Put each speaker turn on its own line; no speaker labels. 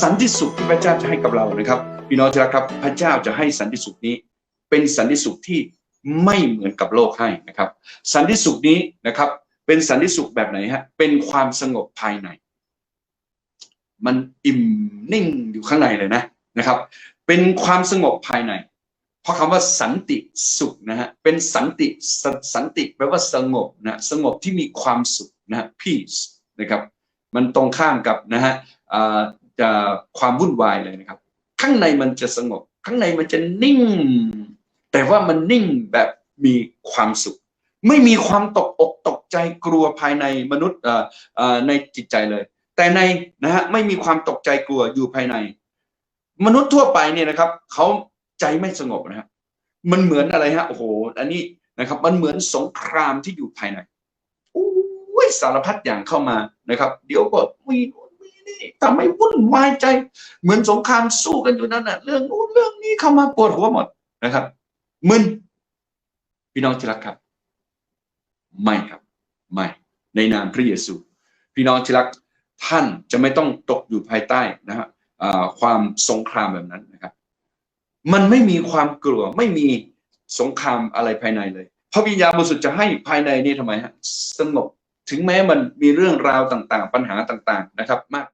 สันติสุขที่พระเจ้าจะให้กับเรานะครับพี่น้องที่รักครับพระเจ้าจะให้สันติสุขนี้ เป็นสันติสุขที่ไม่เหมือนกับโลกให้นะครับ สันติสุขนี้นะครับ เป็นสันติสุขแบบไหนฮะเป็นความสงบภายใน มันอิ่มนิ่งอยู่ข้างในเลยนะนะครับ เป็นความสงบภายใน เพราะคำว่าสันติสุขนะฮะเป็นสันติสสันติแปลว่าสงบนะสงบที่มีความสุขนะ peace นะครับ มันตรงข้ามกับนะฮะ จะความวุ่นวายเลยนะครับ ข้างในมันจะสงบ ข้างในมันจะนิ่ง แต่ว่ามันนิ่งแบบมีความสุข ไม่มีความตกอกตกใจกลัวภายในมนุษย์ในจิตใจเลย แต่ในนะฮะไม่มีความตกใจกลัวอยู่ภายใน มนุษย์ทั่วไปเนี่ยนะครับเขาใจไม่สงบนะครับมันเหมือนอะไรฮะโอ้โหอันนี้นะครับ มันเหมือนสงครามที่อยู่ภายในอุ้ยสารพัดอย่างเข้ามานะครับ เดี๋ยวก็มี ทำให้วุ่นวายใจ เหมือนสงครามสู้กันอยู่นั่นน่ะเรื่องนู้นเรื่องนี้เข้ามาปวดหัวหมดนะครับมึนพี่น้องที่รักครับ ไม่ครับ ไม่ ในนามพระเยซู พี่น้องที่รักท่านจะไม่ต้องตกอยู่ภายใต้นะฮะความสงครามแบบนั้นนะครับ มันไม่มีความกลัวไม่มีสงครามอะไรภายในเลยพระวิญญาณบริสุทธิ์จะให้ภายในนี่ทำไมฮะสงบถึงแม้มันมีเรื่องราวต่างๆ ปัญหาต่างๆนะครับ มาก